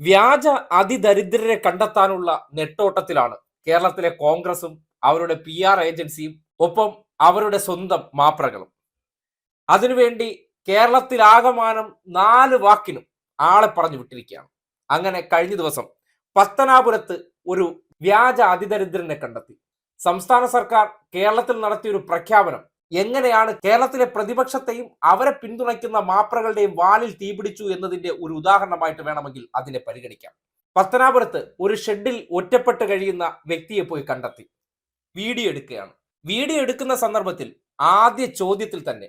വ്യാജ അതിദരിദ്രരെ കണ്ടെത്താനുള്ള നെട്ടോട്ടത്തിലാണ് കേരളത്തിലെ കോൺഗ്രസും അവരുടെ പി ആർ ഏജൻസിയും ഒപ്പം അവരുടെ സ്വന്തം മാപ്രകളും. അതിനുവേണ്ടി കേരളത്തിലാകമാനം നാല് വാക്കിനും ആളെ പറഞ്ഞു വിട്ടിരിക്കുകയാണ്. അങ്ങനെ കഴിഞ്ഞ ദിവസം പത്തനാപുരത്ത് ഒരു വ്യാജ അതിദരിദ്രനെ കണ്ടെത്തി. സംസ്ഥാന സർക്കാർ കേരളത്തിൽ നടത്തിയ ഒരു പ്രഖ്യാപനം എങ്ങനെയാണ് കേരളത്തിലെ പ്രതിപക്ഷത്തെയും അവരെ പിന്തുണയ്ക്കുന്ന മാപ്രകളുടെയും വാലിൽ തീപിടിച്ചു എന്നതിന്റെ ഒരു ഉദാഹരണമായിട്ട് വേണമെങ്കിൽ അതിനെ പരിഗണിക്കാം. പത്തനാപുരത്ത് ഒരു ഷെഡിൽ ഒറ്റപ്പെട്ട് കഴിയുന്ന വ്യക്തിയെ പോയി കണ്ടെത്തി. വീഡിയോ എടുക്കുകയാണ്. വീഡിയോ എടുക്കുന്ന സന്ദർഭത്തിൽ ആദ്യ ചോദ്യത്തിൽ തന്നെ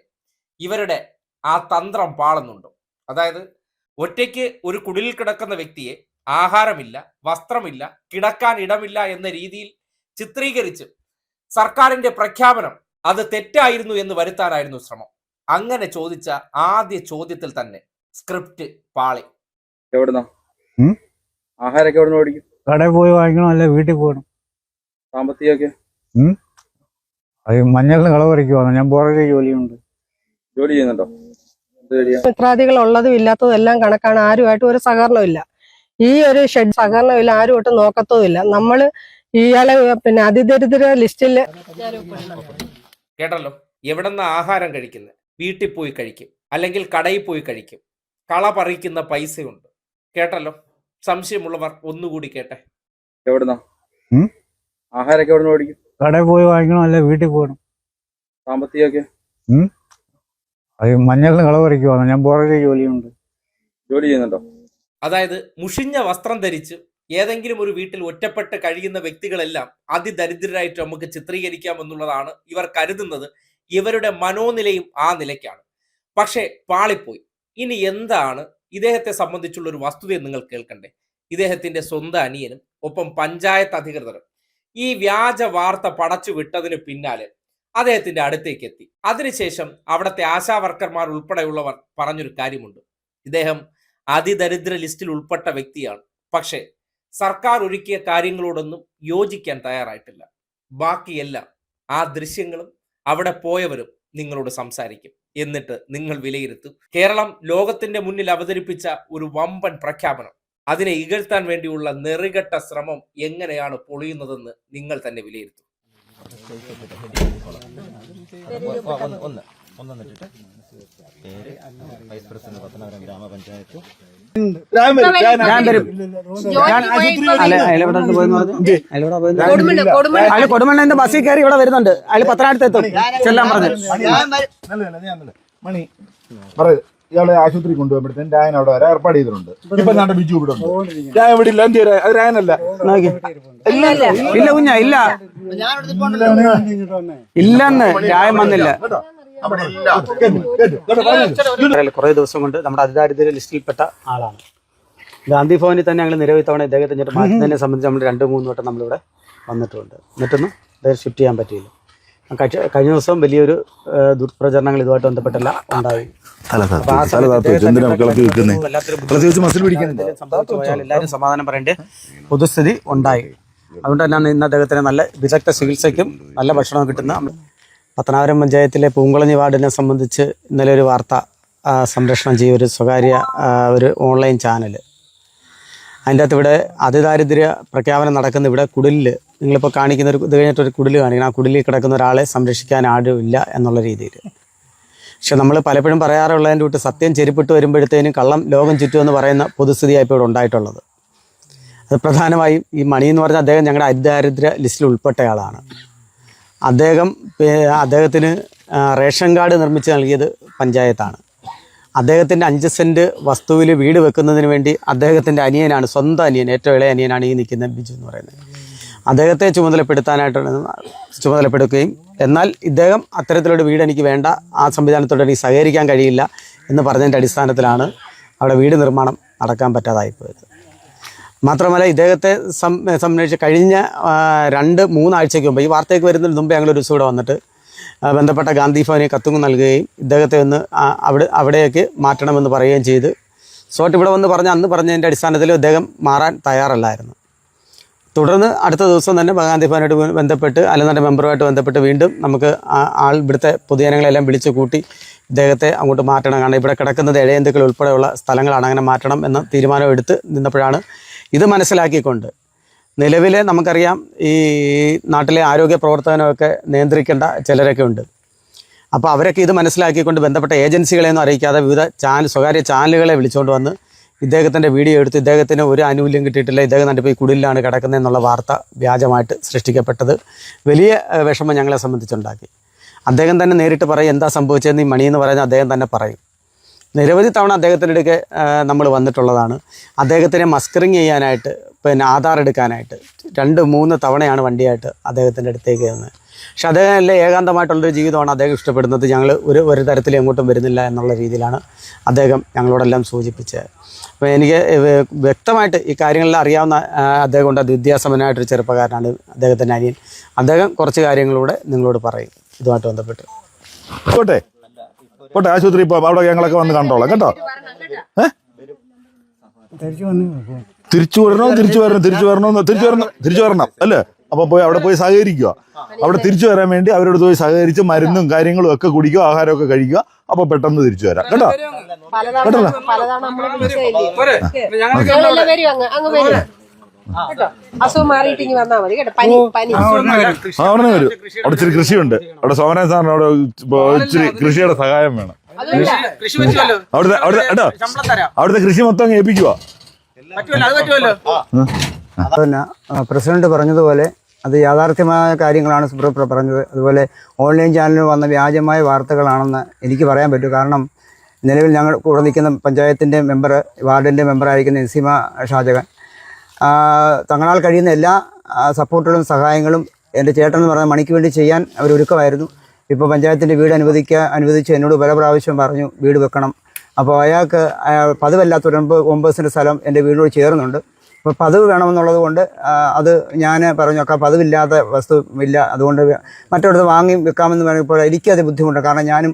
ഇവരുടെ ആ തന്ത്രം പാളുന്നുണ്ടോ? അതായത് ഒറ്റയ്ക്ക് ഒരു കുടിലിൽ കിടക്കുന്ന വ്യക്തിയെ ആഹാരമില്ല വസ്ത്രമില്ല കിടക്കാൻ ഇടമില്ല എന്ന രീതിയിൽ ചിത്രീകരിച്ച് സർക്കാരിന്റെ പ്രഖ്യാപനം അത് തെറ്റായിരുന്നു എന്ന് വരുത്താനായിരുന്നു ശ്രമം. അങ്ങനെ ചോദിച്ച ആദ്യ ചോദ്യത്തിൽ തന്നെ സ്ക്രിപ്റ്റ് പാളി. എവിടുന്നാ? ആഹാരമൊക്കെ എവിടുന്ന് മേടിക്കും? കടയിൽ പോയി വാങ്ങിക്കണം അല്ലെ? വീട്ടിൽ പോകണം. സാമ്പത്തികമൊക്കെ? അത് മഞ്ഞളിന് കളവ് പറിക്കുവാണ് ഞാൻ പുറകെ ജോലിയുണ്ട്. ജോലി ചെയ്യുന്നുണ്ടോ? മിത്രാദികൾ ഉള്ളതും ഇല്ലാത്തതും എല്ലാം കണക്കാണ്. ആരുമായിട്ടും ഒരു സഹകരണമില്ല ഈ ഒരു ഷെഡ് സഹകരണമില്ല ഒട്ടും നോക്കത്തുമില്ല. നമ്മൾ ഇയാളെ പിന്നെ അതിദരിദ്ര ലിസ്റ്റിൽ കേട്ടല്ലോ? എവിടെന്ന ആഹാരം കഴിക്കുന്നത് വീട്ടിൽ പോയി കഴിക്കും. അല്ലെങ്കിൽ കടയിൽ പോയി കഴിക്കും. കള പറിക്കുന്ന പൈസയുണ്ട്. കേട്ടല്ലോ? സംശയമുള്ളവർ ഒന്നുകൂടി കേട്ടെ. എവിടുന്നാ? ആഹാരമൊക്കെ എവിടുന്ന് മേടിക്കും? കടയിൽ പോയി വാങ്ങിക്കണം? അല്ലെ വീട്ടിൽ പോകണം? സാമ്പത്തികമൊക്കെ? അത് മഞ്ഞളിന് കള പറിക്കുവാണ് ഞാൻ പുറകെ ജോലിയുണ്ട്. ജോലി ചെയ്യുന്നുണ്ടോ? അതായത് മുഷിഞ്ഞ വസ്ത്രം ധരിച്ച് ഏതെങ്കിലും ഒരു വീട്ടിൽ ഒറ്റപ്പെട്ട് കഴിയുന്ന വ്യക്തികളെല്ലാം അതിദരിദ്രരായിട്ട് നമുക്ക് ചിത്രീകരിക്കാം എന്നുള്ളതാണ് ഇവർ കരുതുന്നത്. ഇവരുടെ മനോനിലയും ആ നിലയ്ക്കാണ്. പക്ഷേ പാളിപ്പോയി. ഇനി എന്താണ് ഇദ്ദേഹത്തെ സംബന്ധിച്ചുള്ള ഒരു വസ്തുത നിങ്ങൾ കേൾക്കണ്ടേ? ഇദ്ദേഹത്തിന്റെ സ്വന്തം അനിയനും ഒപ്പം പഞ്ചായത്ത് അധികൃതരും. ഈ വ്യാജ വാർത്ത പടച്ചു വിട്ടതിന് പിന്നാലെ അദ്ദേഹത്തിന്റെ അടുത്തേക്ക് എത്തി അതിനുശേഷം അവിടുത്തെ ആശാ വർക്കർമാർ ഉൾപ്പെടെയുള്ളവർ പറഞ്ഞൊരു കാര്യമുണ്ട്. ഇദ്ദേഹം അതിദരിദ്ര ലിസ്റ്റിൽ ഉൾപ്പെട്ട വ്യക്തിയാണ്. പക്ഷേ സർക്കാർ ഒരുക്കിയ കാര്യങ്ങളോടൊന്നും യോജിക്കാൻ തയ്യാറായിട്ടില്ല ബാക്കിയെല്ലാം ആ ദൃശ്യങ്ങളും അവിടെ പോയവരും നിങ്ങളോട് സംസാരിക്കും എന്നിട്ട് നിങ്ങൾ വിലയിരുത്തും കേരളം ലോകത്തിന്റെ മുന്നിൽ അവതരിപ്പിച്ച ഒരു വമ്പൻ പ്രഖ്യാപനം അതിനെ ഇകഴ്ത്താൻ വേണ്ടിയുള്ള നെറികെട്ട ശ്രമം എങ്ങനെയാണ് പൊളിയുന്നതെന്ന് നിങ്ങൾ തന്നെ വിലയിരുത്തും വൈസ് പ്രസിഡന്റ് ഗ്രാമപഞ്ചായത്ത് ഞാൻ വരും അയാൾ കൊടുമണ്ണന്റെ ബസ്സിൽ കയറി ഇവിടെ വരുന്നുണ്ട്. അയാൾ പത്തനാടുത്ത് എത്തും ചെല്ലാൻ പറഞ്ഞു. മണി പറയൂ ഇയാളെ ആശുപത്രി കൊണ്ടുപോകുമ്പോഴത്തേക്കും രായൻ അവിടെ വരെ. ഏർപ്പാട് ചെയ്തിട്ടുണ്ട്. ഇപ്പൊ നാട്ടെ ബിജു ഇവിടെ ഉണ്ട്. രായൻ ഇവിടെ ഇല്ല? എന്ത്? അത് രായനല്ല. ഇല്ല കുഞ്ഞ ഇല്ല. ഇല്ലെന്ന് രായൻ വന്നില്ല. കുറെ ദിവസം കൊണ്ട് നമ്മുടെ അതിദാരിദ്ര്യ ലിസ്റ്റിൽപ്പെട്ട ആളാണ്. ഗാന്ധി ഭവനിൽ തന്നെ ഞങ്ങൾ നിരവധി തവണ ഇദ്ദേഹത്തെ മാറ്റുന്നതിനെ സംബന്ധിച്ച് നമ്മൾ രണ്ട് മൂന്ന് വട്ടം നമ്മളിവിടെ വന്നിട്ടുണ്ട്. എന്നിട്ടൊന്നും ഇദ്ദേഹം ഷിഫ്റ്റ് ചെയ്യാൻ പറ്റിയില്ല. കഴി- കഴിഞ്ഞ ദിവസം വലിയൊരു ദുഷ്പ്രചരണങ്ങൾ ഇതുമായിട്ട് ബന്ധപ്പെട്ടല്ല ഉണ്ടായി. എല്ലാവരും സമാധാനം പറയേണ്ട പൊതുസ്ഥിതി ഉണ്ടായി. അതുകൊണ്ട് തന്നെയാണ് ഇന്ന് അദ്ദേഹത്തിന് നല്ല വിദഗ്ധ ചികിത്സയ്ക്കും നല്ല ഭക്ഷണം കിട്ടുന്ന പത്തനാപുരം പഞ്ചായത്തിലെ പൂങ്കുളഞ്ഞി വാർഡിനെ സംബന്ധിച്ച് ഇന്നലെ ഒരു വാർത്ത സംരക്ഷണം ചെയ്യ ഒരു സ്വകാര്യ ഒരു ഓൺലൈൻ ചാനൽ അതിന്റെ അകത്ത് ഇവിടെ അതിദാരിദ്ര്യ പ്രഖ്യാപനം നടക്കുന്ന ഇവിടെ കുടിലിൽ നിങ്ങളിപ്പോൾ കാണിക്കുന്ന ഒരു ഇത് കഴിഞ്ഞിട്ട് ഒരു കുടിൽ കാണിക്കണം. ആ കുടിലിൽ കിടക്കുന്ന ഒരാളെ സംരക്ഷിക്കാൻ ആരുമില്ല എന്നുള്ള രീതിയിൽ. പക്ഷെ നമ്മൾ പലപ്പോഴും പറയാറുള്ളതിന്റെ കൂട്ട് സത്യം ചെരുപ്പിട്ട് വരുമ്പോഴത്തേനും കള്ളം ലോകം ചുറ്റും എന്ന് പറയുന്ന പൊതുസ്ഥിതിയായി ഇപ്പോൾ ഇവിടെ ഉണ്ടായിട്ടുള്ളത്. അത് പ്രധാനമായും ഈ മണി എന്ന് പറഞ്ഞാൽ അദ്ദേഹം ഞങ്ങളുടെ അതിദാരിദ്ര്യ ലിസ്റ്റിൽ ഉൾപ്പെട്ടയാളാണ്. അദ്ദേഹം അദ്ദേഹത്തിന് റേഷൻ കാർഡ് നിർമ്മിച്ച് നൽകിയത് പഞ്ചായത്താണ്. അദ്ദേഹത്തിന്റെ അഞ്ച് സെന്റ് വസ്തുവിൽ വീട് വെക്കുന്നതിന് വേണ്ടി അദ്ദേഹത്തിന്റെ അനിയനാണ് സ്വന്തം അനിയൻ ഏറ്റവും ഇളയ അനിയനാണ് ഈ നിൽക്കുന്ന ബിജു എന്ന് പറയുന്നത്. അദ്ദേഹത്തെ ചുമതലപ്പെടുത്താനായിട്ടാണ് ചുമതലപ്പെടുക്കുകയും എന്നാൽ ഇദ്ദേഹം അത്തരത്തിലൊരു വീട് എനിക്ക് വേണ്ട ആ സംവിധാനത്തോട് എനിക്ക് സഹകരിക്കാൻ കഴിയില്ല എന്ന് പറഞ്ഞതിന്റെ അടിസ്ഥാനത്തിലാണ് അവിടെ വീട് നിർമ്മാണം നടക്കാൻ പറ്റാതായിപ്പോയത് മാത്രമല്ല ഇദ്ദേഹത്തെ സംരക്ഷിച്ച് കഴിഞ്ഞ രണ്ട് മൂന്നാഴ്ചയ്ക്ക് മുമ്പ് ഈ വാർത്തയ്ക്ക് വരുന്നതിന് മുമ്പ് ഞങ്ങളൊരു ദിവസം ഇവിടെ വന്നിട്ട് ബന്ധപ്പെട്ട ഗാന്ധി ഭവനെ കത്തുങ്ങ് നൽകുകയും ഇദ്ദേഹത്തെ ഒന്ന് അവിടെ അവിടേക്ക് മാറ്റണമെന്ന് പറയുകയും ചെയ്ത്. സോട്ട് ഇവിടെ വന്ന് പറഞ്ഞ അന്ന് പറഞ്ഞതിന്റെ അടിസ്ഥാനത്തിൽ അദ്ദേഹം മാറാൻ തയ്യാറല്ലായിരുന്നു. തുടർന്ന് അടുത്ത ദിവസം തന്നെ ഗാന്ധി ഭവനായിട്ട് ബന്ധപ്പെട്ട് അലനാട് മെമ്പറുമായിട്ട് ബന്ധപ്പെട്ട് വീണ്ടും നമുക്ക് ആൾ ഇവിടുത്തെ പൊതുജനങ്ങളെല്ലാം വിളിച്ചു കൂട്ടി ഇദ്ദേഹത്തെ അങ്ങോട്ട് മാറ്റണം. കാരണം ഇവിടെ കിടക്കുന്നത് ഇഴയന്തുക്കൾ ഉൾപ്പെടെയുള്ള സ്ഥലങ്ങളാണ്. അങ്ങനെ മാറ്റണം എന്ന തീരുമാനം എടുത്ത് നിന്നപ്പോഴാണ് ഇത് മനസ്സിലാക്കിക്കൊണ്ട് നിലവിൽ നമുക്കറിയാം ഈ നാട്ടിലെ ആരോഗ്യ പ്രവർത്തനമൊക്കെ നിയന്ത്രിക്കേണ്ട ചിലരൊക്കെ ഉണ്ട്. അപ്പോൾ അവരൊക്കെ ഇത് മനസ്സിലാക്കിക്കൊണ്ട് ബന്ധപ്പെട്ട ഏജൻസികളെയൊന്നും അറിയിക്കാതെ വിവിധ ചാനൽ സ്വകാര്യ ചാനലുകളെ വിളിച്ചുകൊണ്ട് വന്ന് ഇദ്ദേഹത്തിന്റെ വീഡിയോ എടുത്ത് ഇദ്ദേഹത്തിന് ഒരു ആനുകൂല്യം കിട്ടിയിട്ടില്ല ഇദ്ദേഹം തന്റെ പോയി കുടിലാണ് കിടക്കുന്നത് എന്നുള്ള വാർത്ത വ്യാജമായിട്ട് സൃഷ്ടിക്കപ്പെട്ടത് വലിയ വിഷമം ഞങ്ങളെ സംബന്ധിച്ചുണ്ടാക്കി. അദ്ദേഹം തന്നെ നേരിട്ട് പറയും എന്താ സംഭവിച്ചതെന്ന് ഈ മണി എന്ന് അദ്ദേഹം തന്നെ പറയും. നിരവധി തവണ അദ്ദേഹത്തിന്റെ അടുക്കെ നമ്മൾ വന്നിട്ടുള്ളതാണ്. അദ്ദേഹത്തിനെ മസ്കറിങ് ചെയ്യാനായിട്ട് പിന്നെ ആധാർ എടുക്കാനായിട്ട്. രണ്ട് മൂന്ന് തവണയാണ് വണ്ടിയായിട്ട് അദ്ദേഹത്തിന്റെ അടുത്തേക്ക് വന്നത്. പക്ഷെ അദ്ദേഹം അല്ലേ ഏകാന്തമായിട്ടുള്ളൊരു ജീവിതമാണ് അദ്ദേഹം ഇഷ്ടപ്പെടുന്നത്. ഞങ്ങൾ ഒരു ഒരു തരത്തിൽ എങ്ങോട്ടും വരുന്നില്ല എന്നുള്ള രീതിയിലാണ് അദ്ദേഹം ഞങ്ങളോടെല്ലാം സൂചിപ്പിച്ചത്. അപ്പോൾ എനിക്ക് വ്യക്തമായിട്ട് ഈ കാര്യങ്ങളിൽ അറിയാവുന്ന അദ്ദേഹം അത് വിദ്യാസമ്പന്നനായിട്ടൊരു ചെറുപ്പക്കാരനാണ് അദ്ദേഹത്തിന്റെ അനിയൻ. അദ്ദേഹം കുറച്ച് കാര്യങ്ങളൂടെ നിങ്ങളോട് പറയും. ഇതുമായിട്ട് ബന്ധപ്പെട്ട്. പോട്ടെ. പോട്ടെ ആശുപത്രി ഇപ്പോൾ അവിടെ ഞങ്ങളൊക്കെ വന്ന് കണ്ടോളാം. കേട്ടോ? ഏ? തിരിച്ചു വരണോ തിരിച്ചു വരണം തിരിച്ചു വരണോ തിരിച്ചു വരണം തിരിച്ചു വരണം അല്ലേ? അപ്പൊ പോയി അവിടെ പോയി സഹകരിക്കുക. അവിടെ തിരിച്ചു വരാൻ വേണ്ടി അവരോട് പോയി സഹകരിച്ച് മരുന്നും കാര്യങ്ങളും ഒക്കെ കുടിക്കുക ആഹാരമൊക്കെ കഴിക്കുക. അപ്പൊ പെട്ടെന്ന് തിരിച്ചു വരാം. കേട്ടോ? കേട്ടല്ലോ കേട്ടോ? അസുഖം മാറിയിട്ട് ഇനി വന്നാ മതി. കേട്ടോ? പനി പനി. ആ ഉടനെ വരും. അവിടെ ഇച്ചിരി കൃഷിയുണ്ട്. അവിടെ സോമനാഥ് സാറിന് അവിടെ ഇച്ചിരി കൃഷിയുടെ സഹായം വേണം. അവിടുത്തെ അവിടുത്തെ കേട്ടോ. അവിടുത്തെ കൃഷി മൊത്തം ഏൽപ്പിക്കുവാ. ഏൽപ്പിക്കുക പിന്നെ ആ, പ്രസിഡന്റ് പറഞ്ഞതുപോലെ അത് യാഥാർത്ഥ്യമായ കാര്യങ്ങളാണ് സുപ്രഭ പറഞ്ഞത്. അതുപോലെ ഓൺലൈൻ ചാനലിൽ വന്ന വ്യാജമായ വാർത്തകളാണെന്ന് എനിക്ക് പറയാൻ പറ്റും. കാരണം നിലവിൽ ഞങ്ങൾ കൂടെ നിൽക്കുന്ന പഞ്ചായത്തിന്റെ മെമ്പർ വാർഡിന്റെ മെമ്പറായിരിക്കുന്ന നസീമ ഷാജഹാൻ ആ, തങ്ങളാൽ കഴിയുന്ന എല്ലാ സപ്പോർട്ടുകളും സഹായങ്ങളും എന്റെ ചേട്ടൻ എന്ന് പറഞ്ഞ മണിക്ക് വേണ്ടി ചെയ്യാൻ അവർ ഒരുക്കമായിരുന്നു ഇപ്പോൾ പഞ്ചായത്തിന്റെ വീട് അനുവദിക്കുക അനുവദിച്ച് എന്നോട് പല പ്രാവശ്യം പറഞ്ഞു വീട് വെക്കണം. അപ്പോൾ അയാൾക്ക് അയാൾ പതിവല്ലാത്തൊരു ഒമ്പത് ഒമ്പത് സെന്റ് സ്ഥലം എന്റെ വീടിനോട് ചേർന്നുണ്ട്. അപ്പോൾ പതിവ് വേണമെന്നുള്ളത് കൊണ്ട് അത് ഞാൻ പറഞ്ഞു ഒക്കെ പതിവില്ലാത്ത വസ്തു ഇല്ല. അതുകൊണ്ട് മറ്റൊരിടത്ത് വാങ്ങി വെക്കാമെന്ന് പറയുമ്പോൾ എനിക്കത് ബുദ്ധിമുട്ട് കാരണം ഞാനും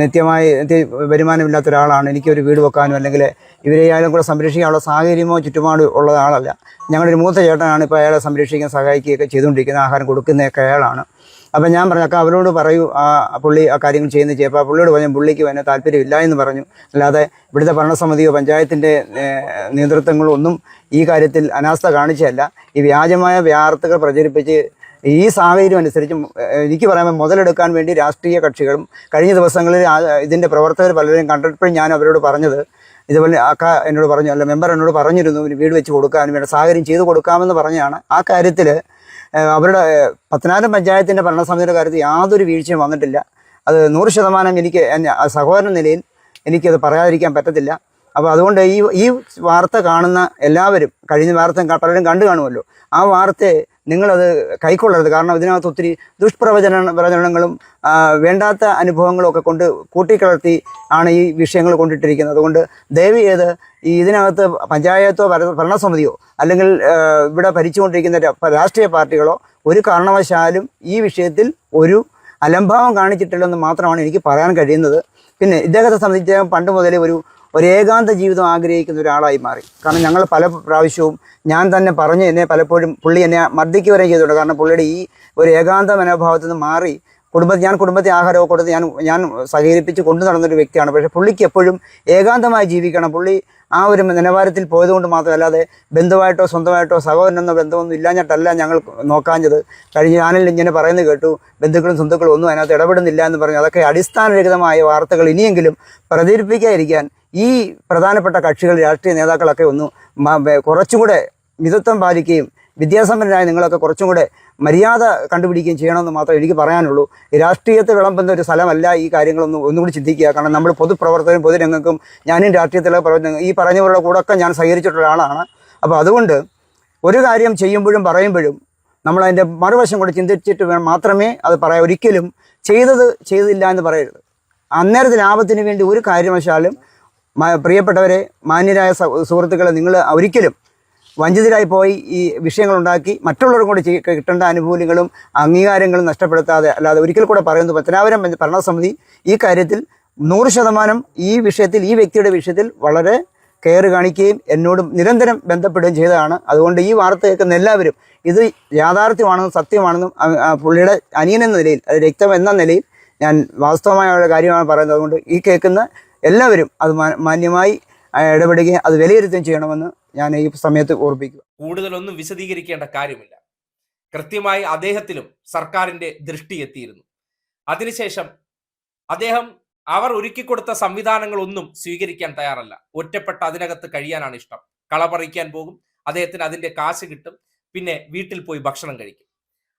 നിത്യമായി നിത്യ വരുമാനമില്ലാത്ത ഒരാളാണ്. എനിക്കൊരു വീട് വെക്കാനും അല്ലെങ്കിൽ ഇവരെയായാലും കൂടെ സംരക്ഷിക്കാനുള്ള സാഹചര്യമോ ചുറ്റുപാടോ ഉള്ള ആളല്ല. ഞങ്ങളുടെ ഒരു മൂത്ത ചേട്ടനാണ് ഇപ്പോൾ അയാളെ സംരക്ഷിക്കാൻ സഹായിക്കുകയൊക്കെ ചെയ്തുകൊണ്ടിരിക്കുന്ന ആഹാരം കൊടുക്കുന്നതൊക്കെ അയാളാണ്. അപ്പം ഞാൻ പറഞ്ഞു അക്ക അവരോട് പറയൂ ആ പുള്ളി ആ കാര്യങ്ങൾ ചെയ്യുന്ന ചെയ്യപ്പോൾ ആ പുള്ളിയോട് പറഞ്ഞു പുള്ളിക്ക് അതിന് താല്പര്യമില്ല എന്ന് പറഞ്ഞു. അല്ലാതെ ഇവിടുത്തെ ഭരണസമിതിയോ പഞ്ചായത്തിന്റെ നേതൃത്വങ്ങളോ ഒന്നും ഈ കാര്യത്തിൽ അനാസ്ഥ കാണിച്ചതല്ല. ഈ വ്യാജമായ വാർത്തകൾ പ്രചരിപ്പിച്ച് ഈ സാഹചര്യം അനുസരിച്ച് എനിക്ക് പറയാൻ മുതലെടുക്കാൻ വേണ്ടി രാഷ്ട്രീയ കക്ഷികളും കഴിഞ്ഞ ദിവസങ്ങളിൽ ഇതിന്റെ പ്രവർത്തകർ പലരെയും കണ്ടപ്പോഴും ഞാൻ അവരോട് പറഞ്ഞത്. ഇതുപോലെ അക്ക എന്നോട് പറഞ്ഞു അല്ല മെമ്പർ എന്നോട് പറഞ്ഞിരുന്നു വീട് വെച്ച് കൊടുക്കാനും വേണ്ട സാഹചര്യം ചെയ്തു കൊടുക്കാമെന്ന് പറഞ്ഞാണ്. ആ കാര്യത്തിൽ അവരുടെ പത്തനാറ് പഞ്ചായത്തിന്റെ ഭരണസമിതിയുടെ കാര്യത്തിൽ യാതൊരു വീഴ്ചയും വന്നിട്ടില്ല. അത് നൂറ് ശതമാനം എനിക്ക് സഹോദരൻ നിലയിൽ എനിക്കത് പറയാതിരിക്കാൻ പറ്റത്തില്ല. അപ്പോൾ അതുകൊണ്ട് ഈ ഈ വാർത്ത കാണുന്ന എല്ലാവരും കഴിഞ്ഞ വാർത്ത പലരും കണ്ടു കാണുമല്ലോ. ആ വാർത്തയെ നിങ്ങളത് കൈക്കൊള്ളരുത്. കാരണം ഇതിനകത്ത് ഒത്തിരി ദുഷ്പ്രവചന പ്രചരണങ്ങളും വേണ്ടാത്ത അനുഭവങ്ങളും ഒക്കെ കൊണ്ട് കൂട്ടിക്കലർത്തി ആണ് ഈ വിഷയങ്ങൾ കൊണ്ടിട്ടിരിക്കുന്നത്. അതുകൊണ്ട് ദയവ് ചെയ്ത് ഈ ഇതിനകത്ത് പഞ്ചായത്തോ ഭര- ഭരണസമിതിയോ അല്ലെങ്കിൽ ഇവിടെ ഭരിച്ചുകൊണ്ടിരിക്കുന്ന രാഷ്ട്രീയ പാർട്ടികളോ ഒരു കാരണവശാലും ഈ വിഷയത്തിൽ ഒരു അലംഭാവം കാണിച്ചിട്ടില്ലെന്ന് മാത്രമാണ് എനിക്ക് പറയാൻ കഴിയുന്നത്. പിന്നെ ഇദ്ദേഹത്തെ സംബന്ധിച്ച് പണ്ട് മുതലേ ഒരു ഒരു ഏകാന്ത ജീവിതം ആഗ്രഹിക്കുന്ന ഒരാളായി മാറി. കാരണം ഞങ്ങൾ പല പ്രാവശ്യവും ഞാൻ തന്നെ പറഞ്ഞു എന്നെ പലപ്പോഴും പുള്ളി എന്നെ മർദ്ദിക്കുക വരെ ചെയ്തിട്ടുണ്ട് കാരണം പുള്ളിയുടെ ഈ ഒരു ഏകാന്ത മനോഭാവത്തിൽ നിന്ന് മാറി കുടുംബ ഞാൻ കുടുംബത്തെ ആഹാരമൊക്കെ കൊടുത്ത് ഞാൻ ഞാൻ സഹകരിപ്പിച്ച് കൊണ്ടു നടന്നൊരു വ്യക്തിയാണ്. പക്ഷേ പുള്ളിക്ക് എപ്പോഴും ഏകാന്തമായി ജീവിക്കണം. പുള്ളി ആ ഒരു നിലവാരത്തിൽ പോയതുകൊണ്ട് മാത്രമല്ലാതെ ബന്ധുവായിട്ടോ സ്വന്തമായിട്ടോ സഹോദരൻ എന്ന ബന്ധമൊന്നും ഇല്ലാഞ്ഞിട്ടല്ല ഞങ്ങൾ നോക്കാഞ്ഞത്. കഴിഞ്ഞ ചാനലിൽ ഇങ്ങനെ പറയുന്നത് കേട്ടു ബന്ധുക്കളും സ്വന്തക്കളും ഒന്നും അതിനകത്ത് ഇടപെടുന്നില്ല എന്ന് പറഞ്ഞു. അതൊക്കെ അടിസ്ഥാനരഹിതമായ വാർത്തകൾ ഇനിയെങ്കിലും പ്രചരിപ്പിക്കാതിരിക്കാൻ ഈ പ്രധാനപ്പെട്ട കക്ഷികൾ രാഷ്ട്രീയ നേതാക്കളൊക്കെ ഒന്ന് കുറച്ചും കൂടെ മിതത്വം പാലിക്കുകയും വിദ്യാസമ്പന്നരായ നിങ്ങളൊക്കെ കുറച്ചും കൂടെ മര്യാദ കണ്ടുപിടിക്കുകയും ചെയ്യണമെന്ന് മാത്രമേ എനിക്ക് പറയാനുള്ളൂ. രാഷ്ട്രീയത്തെ വിളമ്പുന്ന ഒരു സ്ഥലമല്ല ഈ കാര്യങ്ങളൊന്നും ഒന്നുകൂടി ചിന്തിക്കുക. കാരണം നമ്മൾ പൊതുപ്രവർത്തകരും പൊതുരംഗങ്ങൾക്കും ഞാനും രാഷ്ട്രീയത്തിലെ പ്രവർത്തനം ഈ പറഞ്ഞവരുടെ കൂടെയൊക്കെ ഞാൻ സഹകരിച്ചിട്ടുള്ള ആളാണ് അപ്പോൾ അതുകൊണ്ട് ഒരു കാര്യം ചെയ്യുമ്പോഴും പറയുമ്പോഴും നമ്മൾ അതിന്റെ മറുവശം കൂടെ ചിന്തിച്ചിട്ട് വേണം മാത്രമേ അത് പറയാം. ഒരിക്കലും ചെയ്തത് ചെയ്തില്ല എന്ന് പറയരുത്. അന്നേരത്തെ ലാഭത്തിന് വേണ്ടി ഒരു കാര്യവശാലും പ്രിയപ്പെട്ടവരെ മാന്യരായ സുഹൃത്തുക്കളെ നിങ്ങൾ ഒരിക്കലും വഞ്ചിതരായി പോയി ഈ വിഷയങ്ങളുണ്ടാക്കി മറ്റുള്ളവരും കൂടി കിട്ടേണ്ട ആനുകൂല്യങ്ങളും അംഗീകാരങ്ങളും നഷ്ടപ്പെടുത്താതെ അല്ലാതെ ഒരിക്കൽ കൂടെ പറയുന്നത് പത്തനാപുരം ഭരണസമിതി ഈ കാര്യത്തിൽ നൂറ് ശതമാനം ഈ വിഷയത്തിൽ ഈ വ്യക്തിയുടെ വിഷയത്തിൽ വളരെ കെയർ കാണിക്കുകയും എന്നോട് നിരന്തരം ബന്ധപ്പെടുകയും ചെയ്തതാണ്. അതുകൊണ്ട് ഈ വാർത്ത കേൾക്കുന്ന എല്ലാവരും ഇത് യാഥാർത്ഥ്യമാണെന്നും സത്യമാണെന്നും പുള്ളിയുടെ അനിയൻ എന്ന നിലയിൽ അത് രക്തം എന്ന നിലയിൽ ഞാൻ വാസ്തവമായ കാര്യമാണ് പറയുന്നത്. അതുകൊണ്ട് ഈ കേൾക്കുന്ന എല്ലാവരും അത് മാന്യമായി ഇടപെടുകയും അത് വിലയിരുത്തുകയും ചെയ്യണമെന്ന് ഞാൻ ഈ സമയത്ത് ഓർപ്പിക്കുക കൂടുതലൊന്നും വിശദീകരിക്കേണ്ട കാര്യമില്ല. കൃത്യമായി അദ്ദേഹത്തിലും സർക്കാരിന്റെ ദൃഷ്ടി എത്തിയിരുന്നു. അതിനുശേഷം അദ്ദേഹം അവർ ഒരുക്കിക്കൊടുത്ത സംവിധാനങ്ങളൊന്നും സ്വീകരിക്കാൻ തയ്യാറല്ല. ഒറ്റപ്പെട്ട അതിനകത്ത് കഴിയാനാണ് ഇഷ്ടം. കളപറിക്കാൻ പോകും അദ്ദേഹത്തിന് അതിന്റെ കാശ് കിട്ടും പിന്നെ വീട്ടിൽ പോയി ഭക്ഷണം കഴിക്കും.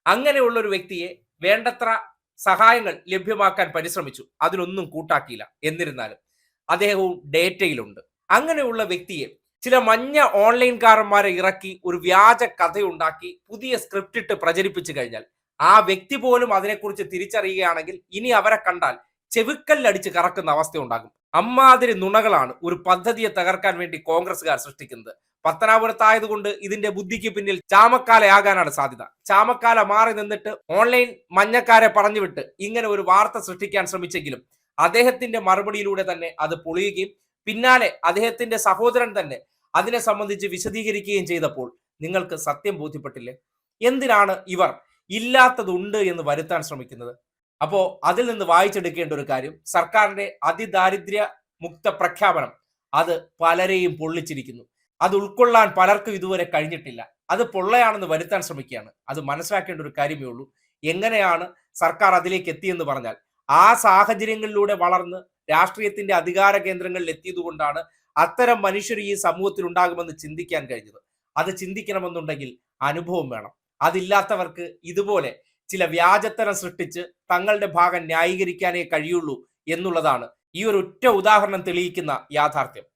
അങ്ങനെയുള്ള ഒരു വ്യക്തിയെ വേണ്ടത്ര സഹായങ്ങൾ ലഭ്യമാക്കാൻ പരിശ്രമിച്ചു. അതിനൊന്നും കൂട്ടാക്കിയില്ല. എന്നിരുന്നാലും അദ്ദേഹവും ഡേറ്റയിലുണ്ട്. അങ്ങനെയുള്ള വ്യക്തിയെ ചില മഞ്ഞ ഓൺലൈൻകാരന്മാരെ ഇറക്കി ഒരു വ്യാജ കഥയുണ്ടാക്കി പുതിയ സ്ക്രിപ്റ്റ് ഇട്ട് പ്രചരിപ്പിച്ചു കഴിഞ്ഞാൽ ആ വ്യക്തി പോലും അതിനെക്കുറിച്ച് തിരിച്ചറിയുകയാണെങ്കിൽ ഇനി അവരെ കണ്ടാൽ ചെവിക്കല്ലടിച്ച് കറക്കുന്ന അവസ്ഥ ഉണ്ടാകും അമ്മാതിരി നുണകളാണ് ഒരു പദ്ധതിയെ തകർക്കാൻ വേണ്ടി കോൺഗ്രസ്സുകാർ സൃഷ്ടിക്കുന്നത്. പത്തനാപുരത്തായതുകൊണ്ട് ഇതിന്റെ ബുദ്ധിക്ക് പിന്നിൽ ചാമക്കാലയാകാനാണ് സാധ്യത. ചാമക്കാല മാറി നിന്നിട്ട് ഓൺലൈൻ മഞ്ഞക്കാരെ പറഞ്ഞുവിട്ട് ഇങ്ങനെ ഒരു വാർത്ത സൃഷ്ടിക്കാൻ ശ്രമിച്ചെങ്കിലും അദ്ദേഹത്തിന്റെ മറുപടിയിലൂടെ തന്നെ അത് പൊളിയുകയും പിന്നാലെ അദ്ദേഹത്തിന്റെ സഹോദരൻ തന്നെ അതിനെ സംബന്ധിച്ച് വിശദീകരിക്കുകയും ചെയ്തപ്പോൾ നിങ്ങൾക്ക് സത്യം ബോധ്യപ്പെട്ടില്ലേ? എന്തിനാണ് ഇവർ ഇല്ലാത്തതുണ്ട് എന്ന് വരുത്താൻ ശ്രമിക്കുന്നത്? അപ്പോ അതിൽ നിന്ന് വായിച്ചെടുക്കേണ്ട ഒരു കാര്യം സർക്കാരിന്റെ അതിദാരിദ്ര്യ മുക്ത പ്രഖ്യാപനം അത് പലരെയും പൊള്ളിച്ചിരിക്കുന്നു. അത് ഉൾക്കൊള്ളാൻ പലർക്കും ഇതുവരെ കഴിഞ്ഞിട്ടില്ല. അത് പൊള്ളയാണെന്ന് വരുത്താൻ ശ്രമിക്കുകയാണ്. അത് മനസ്സിലാക്കേണ്ട ഒരു കാര്യമേ ഉള്ളൂ. എങ്ങനെയാണ് സർക്കാർ അതിലേക്ക് എത്തിയെന്ന് പറഞ്ഞാൽ ആ സാഹചര്യങ്ങളിലൂടെ വളർന്ന് രാഷ്ട്രീയത്തിന്റെ അധികാര കേന്ദ്രങ്ങളിൽ എത്തിയതുകൊണ്ടാണ് അത്തരം മനുഷ്യർ ഈ സമൂഹത്തിൽ ഉണ്ടാകുമെന്ന് ചിന്തിക്കാൻ കഴിഞ്ഞത്. അത് ചിന്തിക്കണമെന്നുണ്ടെങ്കിൽ അനുഭവം വേണം. അതില്ലാത്തവർക്ക് ഇതുപോലെ ചില വ്യാജത്തരം സൃഷ്ടിച്ച് തങ്ങളുടെ ഭാഗം ന്യായീകരിക്കാനേ കഴിയുള്ളൂ എന്നുള്ളതാണ് ഈ ഒരു ഒറ്റ ഉദാഹരണം തെളിയിക്കുന്ന യാഥാർത്ഥ്യം.